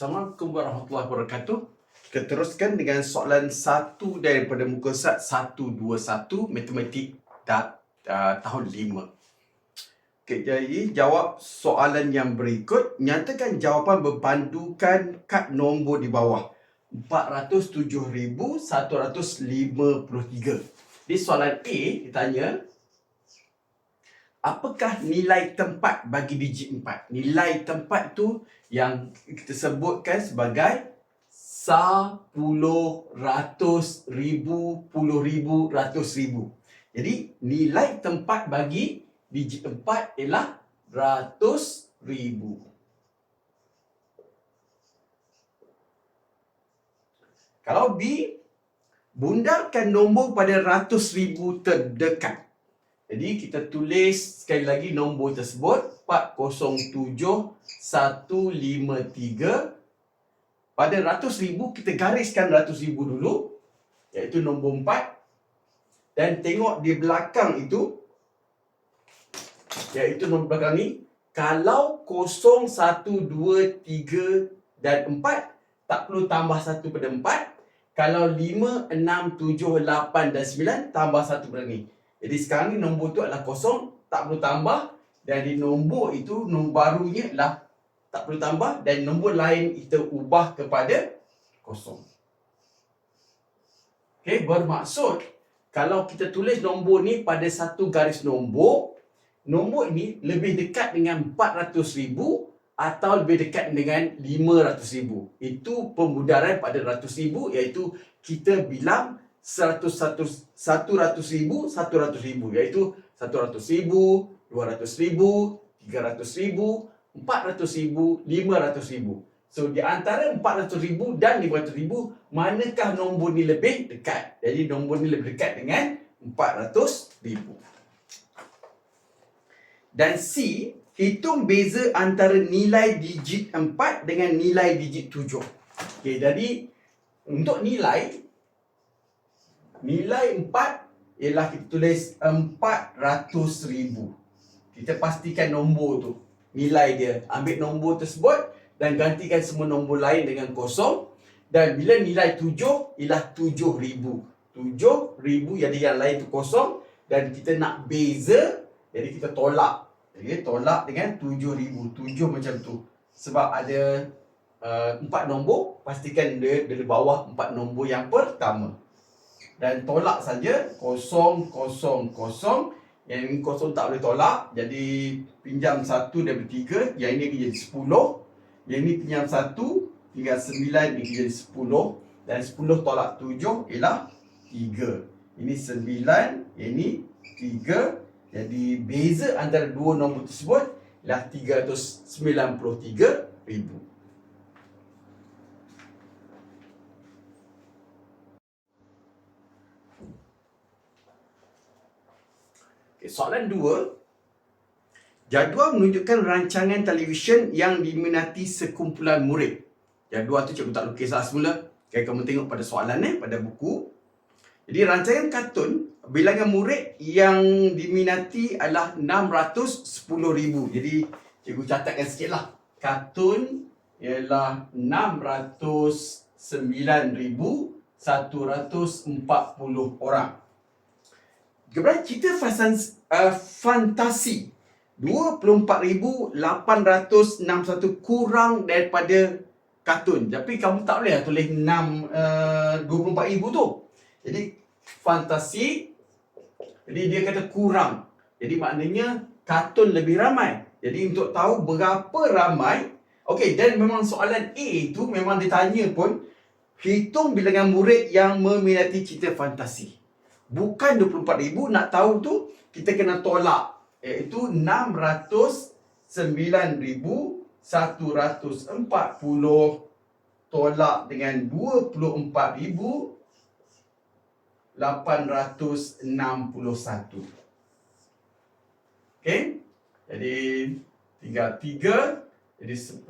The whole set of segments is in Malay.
Assalamualaikum warahmatullahi wabarakatuh. Kita teruskan dengan soalan satu daripada muka sat 121 matematik da, uh, tahun 5. Okay, jadi jawab soalan yang berikut. Nyatakan jawapan berpandukan kad nombor di bawah. 407,153. Di soalan A ditanya, apakah nilai tempat bagi digit 4? Nilai tempat tu yang kita sebutkan sebagai sepuluh, ratus, ribu, puluh ribu, ratus ribu. Jadi nilai tempat bagi digit 4 ialah ratus ribu. Kalau B, bundarkan nombor pada ratus ribu terdekat. Jadi kita tulis sekali lagi nombor tersebut 407153 pada ratus ribu kita gariskan ratus ribu dulu iaitu nombor 4 dan tengok di belakang itu iaitu nombor belakang ni kalau 0, 1, 2, 3 dan 4 tak perlu tambah 1 pada 4 kalau 5, 6, 7, 8 dan 9 tambah 1 pada ni jadi sekarang ni nombor tu adalah kosong, tak perlu tambah dan di nombor itu nombor barunya adalah tak perlu tambah dan nombor lain kita ubah kepada kosong. Okey, bermaksud kalau kita tulis nombor ni pada satu garis nombor, nombor ini lebih dekat dengan 400,000 atau lebih dekat dengan 500,000. Itu pemudaran pada ratus ribu iaitu kita bilang seratus seratus satu ratus ribu satu ratus ribu iaitu satu ratus ribu dua ratus ribu tiga ratus ribu empat ratus ribu lima ratus ribu. So di antara empat ratus ribu dan lima ratus ribu manakah nombor ni lebih dekat? Jadi nombor ni lebih dekat dengan empat ratus ribu. Dan C hitung beza antara nilai digit 4 dengan nilai digit 7 okey jadi untuk nilai Nilai 4 ialah kita tulis 400 ribu. Kita pastikan nombor tu. Nilai dia. Ambil nombor tersebut dan gantikan semua nombor lain dengan kosong. Dan bila nilai 7 ialah 7 ribu. 7 ribu jadi yang lain tu kosong. Dan kita nak beza. Jadi kita tolak. Jadi tolak dengan 7 ribu. 7 macam tu. Sebab ada uh, 4 nombor. Pastikan dia dari bawah 4 nombor yang pertama dan tolak saja kosong kosong kosong. Yang ini kosong tak boleh tolak jadi pinjam satu daripada tiga yang ini jadi sepuluh. Yang ini pinjam satu tinggal sembilan ini jadi sepuluh. Dan sepuluh tolak tujuh ialah tiga. Ini sembilan ini tiga. Jadi beza antara dua nombor tersebut ialah 393 ribu Okay, soalan dua. Jadual menunjukkan rancangan televisyen yang diminati sekumpulan murid. Jadual tu cikgu tak lukis lah semula. Okay, kamu tengok pada soalan eh, pada buku. Jadi rancangan kartun, bilangan murid yang diminati adalah 610,000. Jadi cikgu catatkan sikit lah. Kartun ialah 609,140 orang. Kemudian cerita fasan, uh, fantasi 24,861 kurang daripada kartun. Tapi kamu tak boleh lah tulis 6 uh, 24,000 tu. Jadi fantasi jadi dia kata kurang. Jadi maknanya kartun lebih ramai. Jadi untuk tahu berapa ramai Okey dan memang soalan A tu memang ditanya pun hitung bilangan murid yang meminati cerita fantasi. Bukan 24,000 nak tahu tu kita kena tolak. Iaitu 609,140 tolak dengan 24,861 okey? Jadi tinggal 3 jadi 10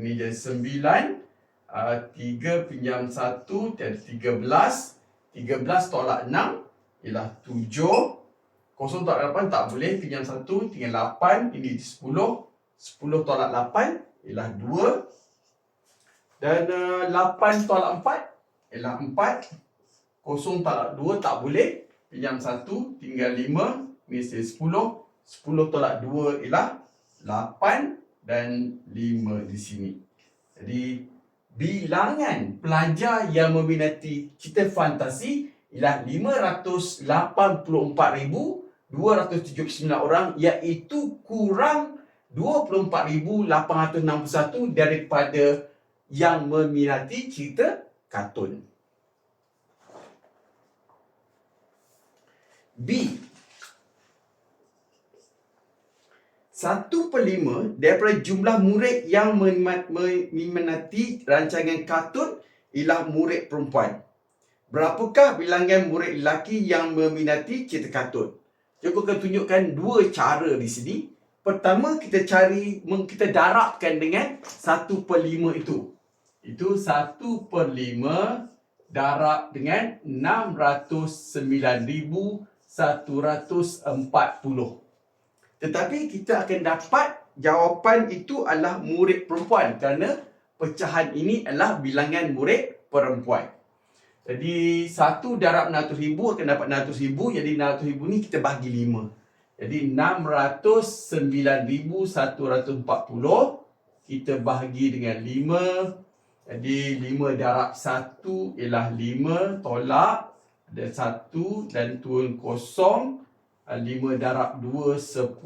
ini jadi 9 uh, 3 pinjam 1 jadi 13 13 tolak 6 ialah 7. Kosong tolak 8 tak boleh. Pinjam 1 tinggal 8. Ini 10. 10 tolak 8 ialah 2. Dan uh, 8 tolak 4 ialah 4. Kosong tolak 2 tak boleh. Pinjam 1 tinggal 5. Ni saya 10. 10 tolak 2 ialah 8 dan 5 di sini. Jadi bilangan pelajar yang meminati cerita fantasi ialah 584,279 orang iaitu kurang 24,861 daripada yang meminati cerita kartun. B. Satu per lima daripada jumlah murid yang meminati rancangan kartun ialah murid perempuan. Berapakah bilangan murid lelaki yang meminati cerita kartun? Cikgu akan tunjukkan dua cara di sini. Pertama, kita cari, kita darabkan dengan satu per lima itu. Itu satu per lima darab dengan 609,140. Tetapi kita akan dapat jawapan itu adalah murid perempuan kerana pecahan ini adalah bilangan murid perempuan. Jadi satu darab 600 ribu akan dapat 600 ribu. Jadi 600 ribu ni kita bahagi 5. Jadi 609,140 kita bahagi dengan 5. Jadi 5 darab 1 ialah 5 tolak. Ada 1 dan turun kosong. 5 darab 2 10.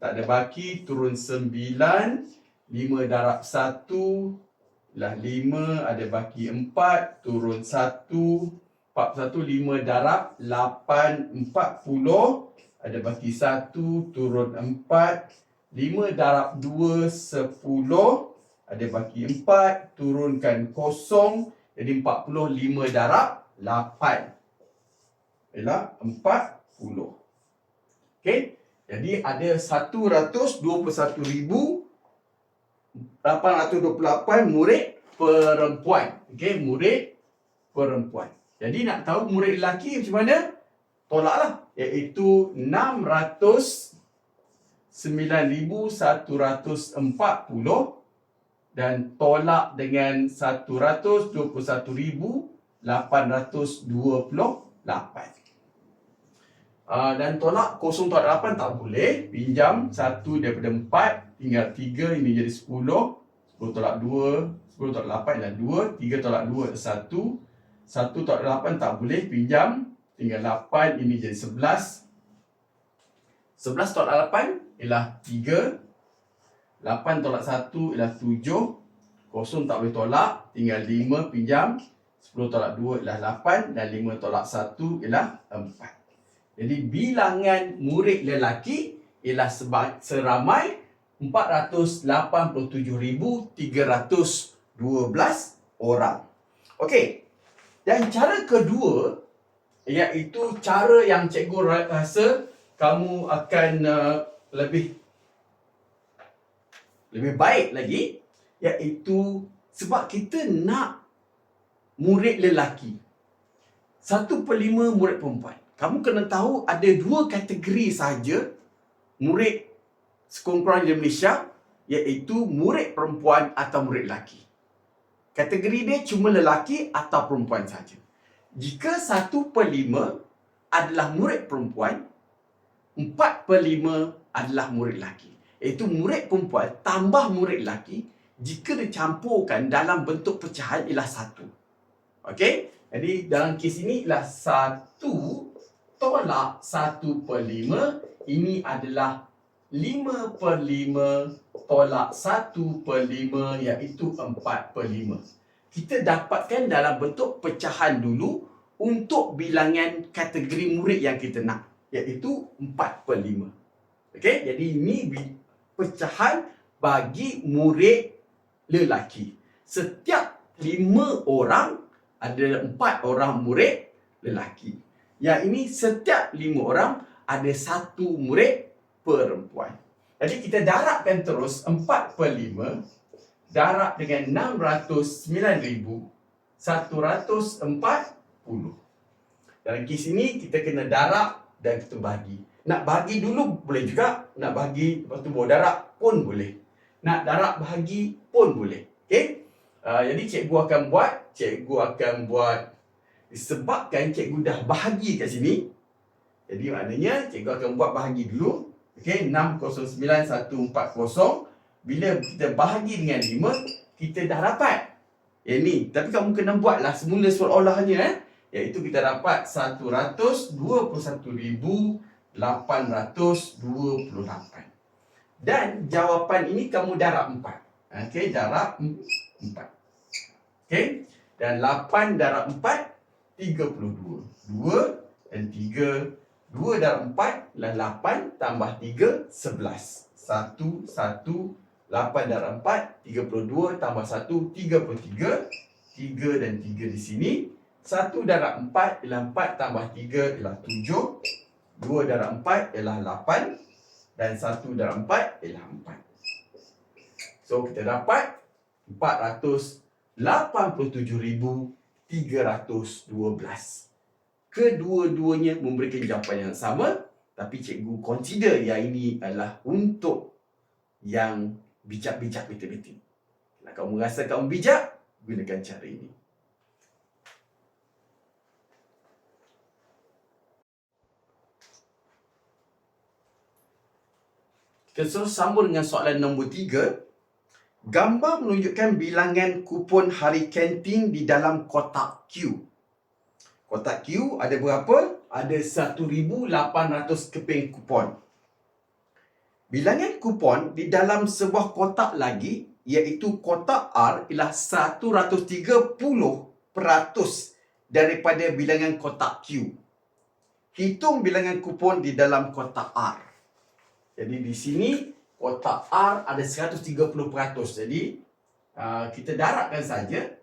Tak ada baki turun 9. 5 darab 1 lah 5 ada baki 4 turun 1 41 5 darab 8 40 ada baki 1 turun 4 5 darab 2 10 ada baki 4 turunkan 0 jadi 40 5 darab 8 ialah 40 okey jadi ada 121,000 828 murid perempuan. Okey, murid perempuan. Jadi nak tahu murid lelaki macam mana? Tolaklah. Iaitu 609,140 dan tolak dengan 121,828. Uh, dan tolak 0.8 tak boleh. Pinjam 1 daripada 4 tinggal 3 ini jadi 10. 10 tolak 2, 10 tolak 8 adalah 2, 3 tolak 2 adalah 1. 1 tolak 8 tak boleh pinjam. Tinggal 8 ini jadi 11. 11 tolak 8 ialah 3. 8 tolak 1 ialah 7. Kosong tak boleh tolak. Tinggal 5 pinjam. 10 tolak 2 ialah 8 dan 5 tolak 1 ialah 4. Jadi bilangan murid lelaki ialah seramai 487,312 orang. Okey. Dan cara kedua iaitu cara yang cikgu rasa kamu akan uh, lebih lebih baik lagi iaitu sebab kita nak murid lelaki. Satu per lima murid perempuan kamu kena tahu ada dua kategori saja murid sekurang-kurangnya di Malaysia iaitu murid perempuan atau murid lelaki. Kategori dia cuma lelaki atau perempuan saja. Jika satu per lima adalah murid perempuan, empat per lima adalah murid lelaki. Iaitu murid perempuan tambah murid lelaki jika dicampurkan dalam bentuk pecahan ialah satu. Okey? Jadi dalam kes ini ialah satu tolak 1 per 5 ini adalah 5 per 5 tolak 1 per 5 iaitu 4 per 5 kita dapatkan dalam bentuk pecahan dulu untuk bilangan kategori murid yang kita nak iaitu 4 per 5 okay? jadi ini pecahan bagi murid lelaki. Setiap 5 orang ada 4 orang murid lelaki yang ini setiap lima orang ada satu murid perempuan. Jadi kita darabkan terus 4 per 5 darab dengan 609,140. Dalam kes ini kita kena darab dan kita bagi. Nak bagi dulu boleh juga. Nak bagi lepas tu bawa darab pun boleh. Nak darab bahagi pun boleh. Okay? Uh, jadi cikgu akan buat, cikgu akan buat disebabkan cikgu dah bahagi kat sini. Jadi maknanya cikgu akan buat bahagi dulu. Okey, 609140. Bila kita bahagi dengan 5, kita dah dapat. Yang ni, tapi kamu kena buatlah semula seolah-olahnya eh. Iaitu kita dapat 121,828. Dan jawapan ini kamu darab 4. Okey, darab 4. Okey. Dan 8 darab 4 32. 2 dan 3 2 darab 4 adalah 8 tambah 3 11. 1 1 8 darab 4 32 tambah 1 33. 3 dan 3 di sini. 1 darab 4 ialah 4 tambah 3 ialah 7. 2 darab 4 ialah 8 dan 1 darab 4 ialah 4. So kita dapat 487,312. Kedua-duanya memberikan jawapan yang sama tapi cikgu consider yang ini adalah untuk yang bijak-bijak betul-betul. Kalau kamu rasa kamu bijak, gunakan cara ini. Kita terus sambung dengan soalan nombor tiga. Gambar menunjukkan bilangan kupon hari kantin di dalam kotak Q. Kotak Q ada berapa? Ada 1,800 keping kupon. Bilangan kupon di dalam sebuah kotak lagi iaitu kotak R ialah 130% daripada bilangan kotak Q. Hitung bilangan kupon di dalam kotak R. Jadi di sini kotak R ada 130%. Jadi uh, kita darabkan saja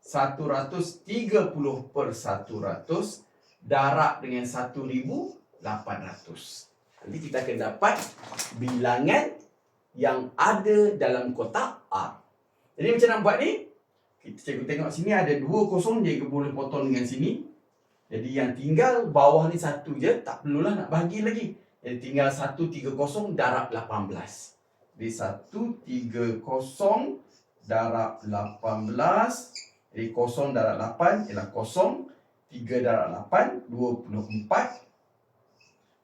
130 per 100 darab dengan 1800. Nanti kita akan dapat bilangan yang ada dalam kotak R. Jadi macam nak buat ni? Kita cikgu tengok sini ada dua kosong dia boleh potong dengan sini. Jadi yang tinggal bawah ni satu je, tak perlulah nak bagi lagi. Jadi tinggal 130 darab 18. Jadi 130 darab 18. Jadi 0 darab 8 ialah 0. 3 darab 8, 24.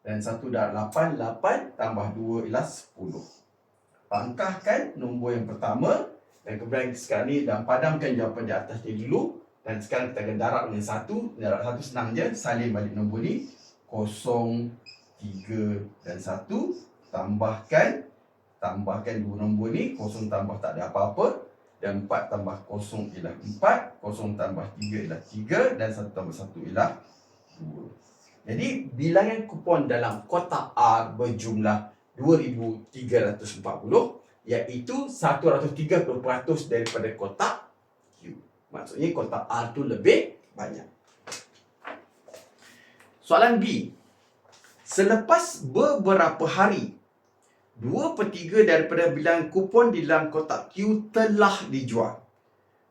Dan 1 darab 8, 8 tambah 2 ialah 10. Pangkahkan nombor yang pertama. Dan kemudian sekarang ni dan padamkan jawapan di atas dia dulu. Dan sekarang kita akan darab dengan 1. Darab 1 senang je. Salin balik nombor ni. 0, 3 dan 1 tambahkan tambahkan dua nombor ni kosong tambah tak ada apa-apa. Dan 4 tambah kosong ialah 4 kosong tambah 3 ialah 3 dan 1 tambah 1 ialah 2 jadi bilangan kupon dalam kotak R berjumlah 2340 iaitu 130% daripada kotak Q. Maksudnya kotak R tu lebih banyak. Soalan B Selepas beberapa hari, dua per tiga daripada bilangan kupon di dalam kotak Q telah dijual.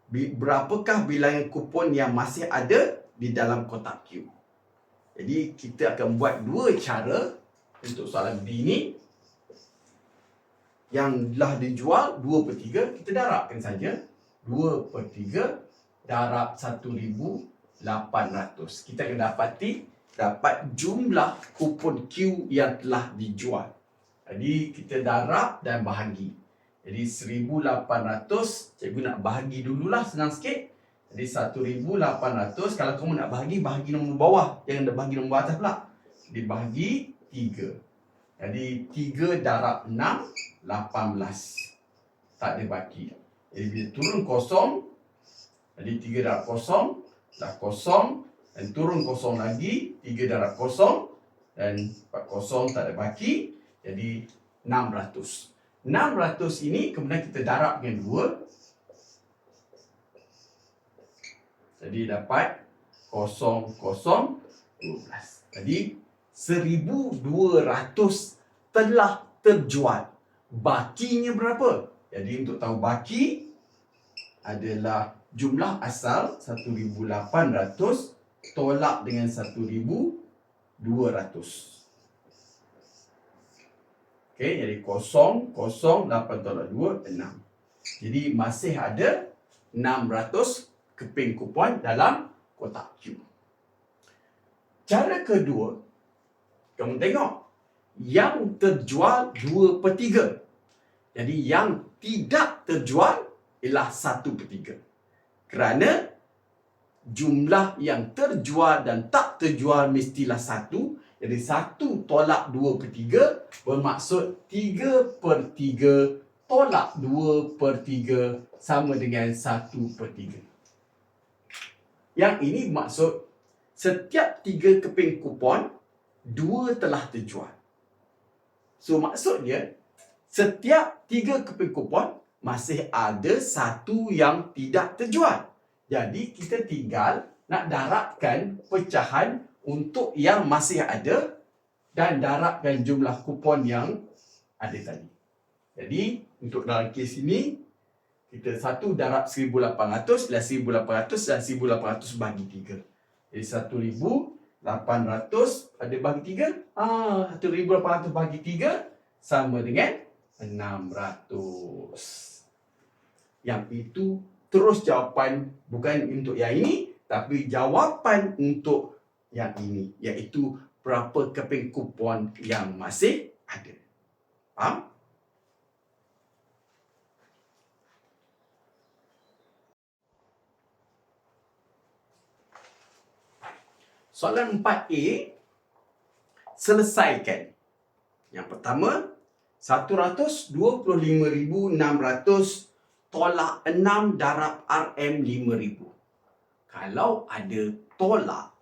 Berapakah bilangan kupon yang masih ada di dalam kotak Q? Jadi, kita akan buat dua cara untuk soalan B ini. Yang telah dijual dua per tiga, kita darabkan saja. Dua per tiga darab satu ribu lapan ratus. Kita akan dapati dapat jumlah kupon Q yang telah dijual. Jadi kita darab dan bahagi. Jadi 1800, cikgu nak bahagi dululah senang sikit. Jadi 1800, kalau kamu nak bahagi, bahagi nombor bawah. Jangan nak bahagi nombor atas pula. Jadi bahagi 3. Jadi 3 darab 6, 18. Tak ada baki. Jadi bila turun kosong, jadi 3 darab kosong, dah kosong, dan turun kosong lagi 3 darab kosong dan 4 kosong tak ada baki jadi 600 600 ini kemudian kita darab dengan 2 jadi dapat kosong kosong 12 jadi 1200 telah terjual. Bakinya berapa? Jadi untuk tahu baki adalah jumlah asal 1800 tolak dengan 1200. Okey, jadi kosong, kosong, 8 tolak 2, 6. Jadi masih ada 600 keping kupon dalam kotak Q. Cara kedua, kamu tengok yang terjual 2 per 3. Jadi yang tidak terjual ialah 1 per 3. Kerana jumlah yang terjual dan tak terjual mestilah 1. Jadi 1 tolak 2 per 3 bermaksud 3 per 3 tolak 2 per 3 sama dengan 1 per 3. Yang ini maksud setiap 3 keping kupon, 2 telah terjual. So maksudnya setiap tiga keping kupon masih ada satu yang tidak terjual. Jadi kita tinggal nak darabkan pecahan untuk yang masih ada dan darabkan jumlah kupon yang ada tadi. Jadi untuk dalam kes ini kita satu darab 1800 dan 1800 dan 1800 bagi 3. Jadi 1000 800 ada bagi 3 ah 1800 bagi 3 sama dengan 600 yang itu terus jawapan bukan untuk yang ini tapi jawapan untuk yang ini iaitu berapa keping kupon yang masih ada faham Soalan 4A selesaikan. Yang pertama 125,600 tolak 6 darab RM 5,000. Kalau ada tolak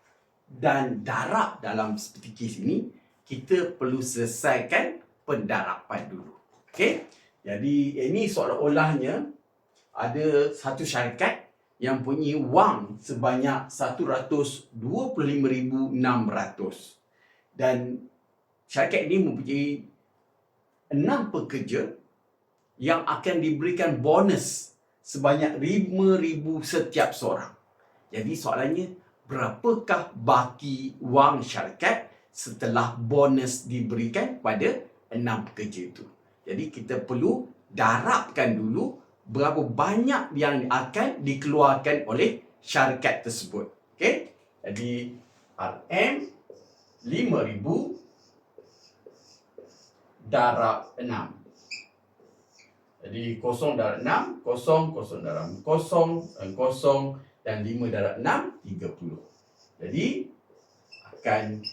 dan darab dalam seperti kes ini, kita perlu selesaikan pendarapan dulu. Okey? Jadi ini seolah-olahnya ada satu syarikat yang punya wang sebanyak 125,600 dan syarikat ini mempunyai enam pekerja yang akan diberikan bonus sebanyak 5,000 setiap seorang. Jadi soalannya, berapakah baki wang syarikat setelah bonus diberikan pada enam pekerja itu? Jadi kita perlu darabkan dulu berapa banyak yang akan dikeluarkan oleh syarikat tersebut. Okey? Jadi RM 5000 darab 6. Jadi kosong darab 6, kosong, kosong darab kosong, dan kosong dan 5 darab 6, 30. Jadi akan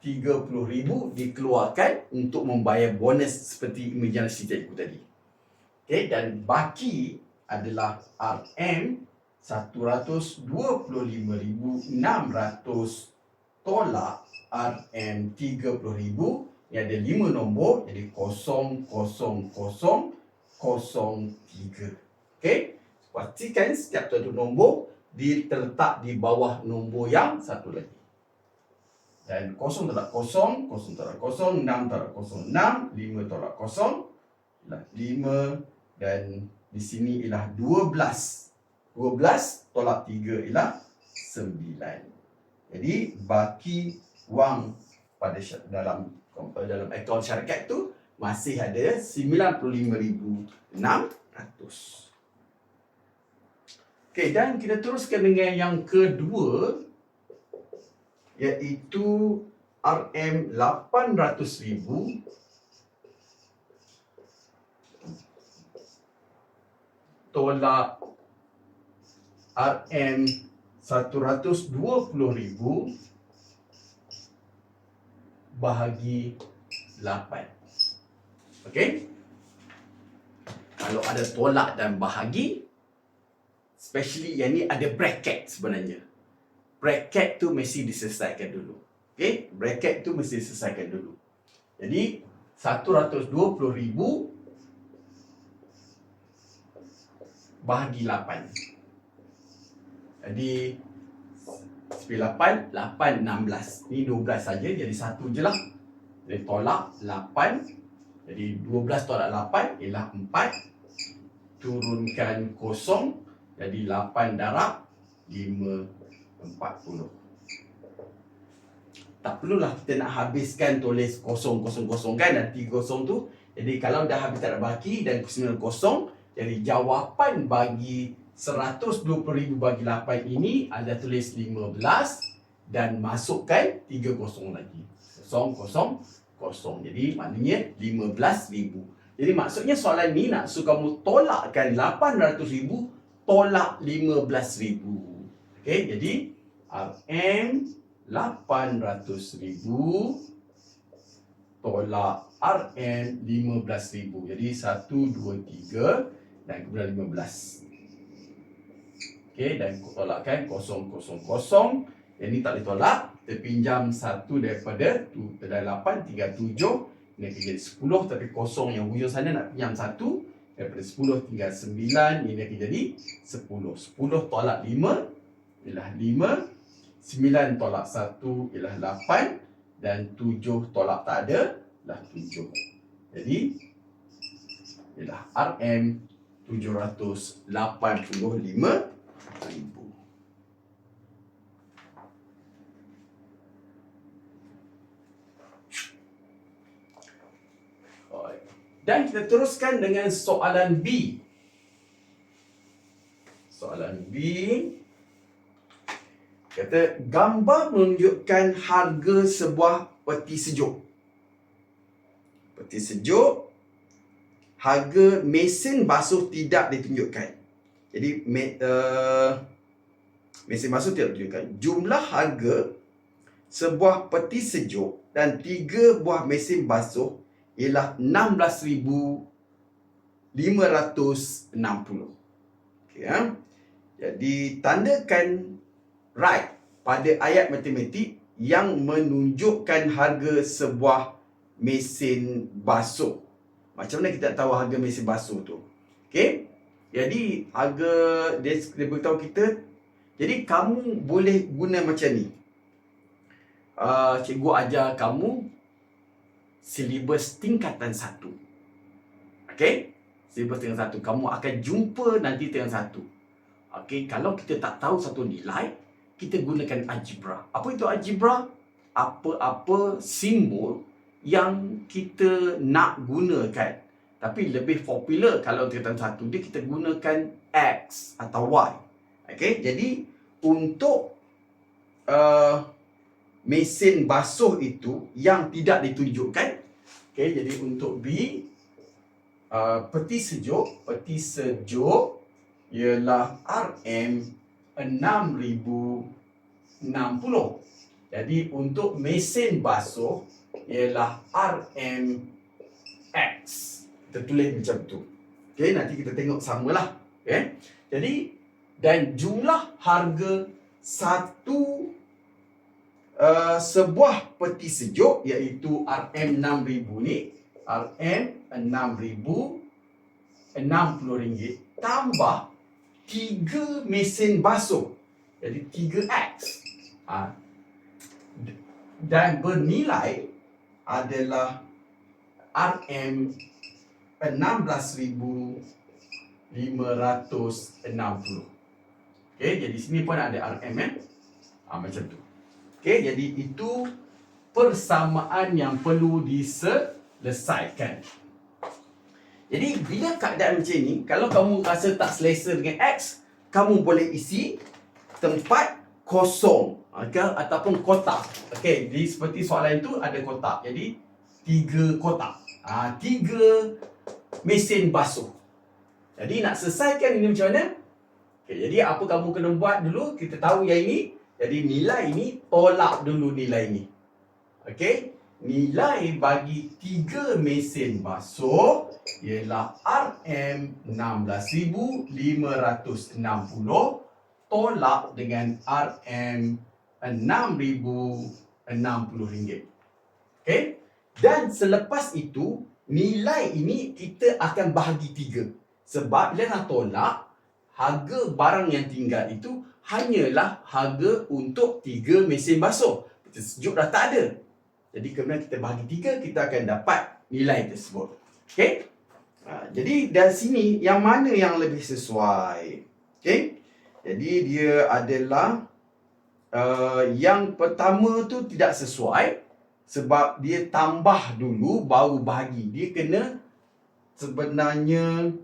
30,000 dikeluarkan untuk membayar bonus seperti imajinasi cikgu tadi. Okay, dan baki adalah RM 125,600 tolak RM 30,000 yang ada 5 nombor jadi 00003. Okey. Pastikan setiap satu nombor terletak di bawah nombor yang satu lagi. Dan 0 tolak 0, 0 tolak 0, 6 tolak 0, 6, 5 tolak 0, 5 dan di sini ialah 12. 12 tolak 3 ialah 9. Jadi baki wang pada dalam dalam akaun syarikat tu masih ada 95,600. Okey dan kita teruskan dengan yang kedua iaitu RM 800,000 tolak RM 120,000 bahagi 8. Okey? Kalau ada tolak dan bahagi, especially yang ni ada bracket sebenarnya. Bracket tu mesti diselesaikan dulu. Okey? Bracket tu mesti diselesaikan dulu. Jadi, 120,000 bahagi 8. Jadi 8, 8, 16. Ni 12 saja jadi satu je lah. Jadi tolak 8. Jadi 12 tolak 8 ialah 4. Turunkan kosong. Jadi 8 darab 5, 40. Tak perlulah kita nak habiskan tulis kosong, kosong, kosong kan. Dan 3 kosong tu. Jadi kalau dah habis tak ada baki dan 9 kosong Jadi jawapan bagi 120,000 bagi 8 ini anda tulis 15 dan masukkan 3 kosong lagi. Kosong, kosong, kosong. Jadi maknanya 15,000. Jadi maksudnya soalan ni nak suruh kamu tolakkan 800,000 tolak 15,000. Okey, jadi RM 800,000 tolak RM 15,000. Jadi 1, 2, 3 dan kemudian 15. Okey, dan tolakkan kosong, kosong, kosong. Yang ni tak boleh tolak. Kita pinjam satu daripada tu, dari 8, 3, 7. Ini jadi 10 tapi kosong yang hujung sana nak pinjam satu. Daripada 10 tinggal 9. Ini akan jadi 10. 10 tolak 5 ialah 5. 9 tolak 1 ialah 8. Dan 7 tolak tak ada ialah 7. Jadi ialah RM 785 ribu. Dan kita teruskan dengan soalan B. Soalan B. Kata, gambar menunjukkan harga sebuah peti sejuk. Peti sejuk, harga mesin basuh tidak ditunjukkan. Jadi, me, uh, mesin basuh tidak ditunjukkan. Jumlah harga sebuah peti sejuk dan tiga buah mesin basuh ialah 16,560. Okay, ya? Jadi tandakan right pada ayat matematik yang menunjukkan harga sebuah mesin basuh. Macam mana kita tahu harga mesin basuh tu? Okey. Jadi harga dia, dia beritahu kita jadi kamu boleh guna macam ni. Uh, cikgu ajar kamu silibus tingkatan satu. Okey? Silibus tingkatan satu. Kamu akan jumpa nanti tingkatan satu. Okey, kalau kita tak tahu satu nilai, kita gunakan algebra. Apa itu algebra? Apa-apa simbol yang kita nak gunakan. Tapi lebih popular kalau tingkatan satu, dia kita gunakan X atau Y. Okey, jadi untuk uh, mesin basuh itu yang tidak ditunjukkan. Okey, jadi untuk B uh, peti sejuk, peti sejuk ialah RM 6060. Jadi untuk mesin basuh ialah RM X. Kita tulis macam tu. Okey, nanti kita tengok samalah. Okey. Jadi dan jumlah harga satu uh, sebuah peti sejuk iaitu RM6000 ni RM6000 RM60 tambah 3 mesin basuh jadi 3X ha. dan bernilai adalah RM 16,560 Okay, jadi sini pun ada RM eh? ha, macam tu Okey, jadi itu persamaan yang perlu diselesaikan. Jadi bila keadaan macam ni, kalau kamu rasa tak selesa dengan X, kamu boleh isi tempat kosong okay? ataupun kotak. Okey, jadi seperti soalan itu ada kotak. Jadi tiga kotak. Ha, tiga mesin basuh. Jadi nak selesaikan ini macam mana? Okay, jadi apa kamu kena buat dulu? Kita tahu yang ini jadi nilai ini tolak dulu nilai ini. Okey? Nilai bagi tiga mesin basuh ialah RM16,560 tolak dengan RM6,060 Okey? Dan selepas itu, nilai ini kita akan bahagi tiga. Sebab bila nak tolak, harga barang yang tinggal itu hanyalah harga untuk tiga mesin basuh. Kita sejuk dah tak ada. Jadi kemudian kita bahagi tiga, kita akan dapat nilai tersebut. Okey? Ha, jadi dari sini, yang mana yang lebih sesuai? Okey? Jadi dia adalah uh, yang pertama tu tidak sesuai sebab dia tambah dulu baru bahagi. Dia kena sebenarnya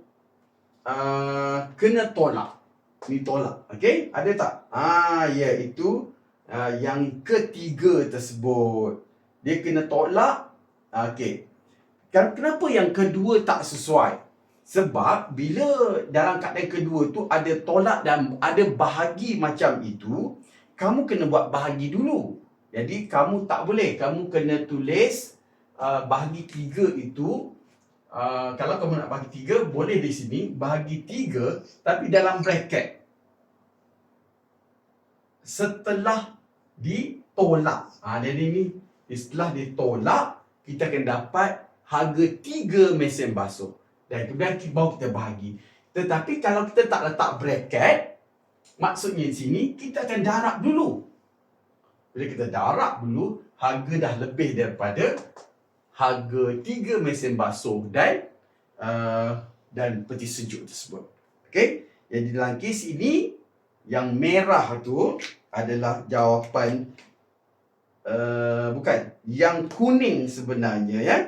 uh, kena tolak. Ni tolak. Okey? Ada tak? Ah, ya itu uh, yang ketiga tersebut. Dia kena tolak. Okey. Kan kenapa yang kedua tak sesuai? Sebab bila dalam keadaan kedua tu ada tolak dan ada bahagi macam itu, kamu kena buat bahagi dulu. Jadi kamu tak boleh, kamu kena tulis uh, bahagi tiga itu Uh, kalau kamu nak bahagi tiga, boleh di sini bahagi tiga tapi dalam bracket. Setelah ditolak. Ha, jadi ni setelah ditolak, kita akan dapat harga tiga mesin basuh. Dan kemudian baru kita bahagi. Tetapi kalau kita tak letak bracket, maksudnya di sini kita akan darab dulu. Bila kita darab dulu, harga dah lebih daripada harga tiga mesin basuh dan uh, dan peti sejuk tersebut. Okey. Jadi dalam kes ini yang merah tu adalah jawapan uh, bukan yang kuning sebenarnya ya.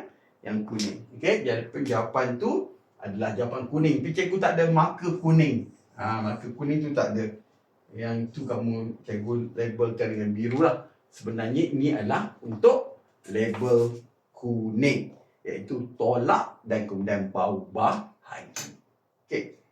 Yang kuning. Okey. Jadi jawapan tu adalah jawapan kuning. Tapi cikgu tak ada marker kuning. Ha, marker kuning tu tak ada. Yang tu kamu cikgu labelkan dengan biru lah. Sebenarnya ini adalah untuk label kuning iaitu tolak dan kemudian bau bahagi. Okey.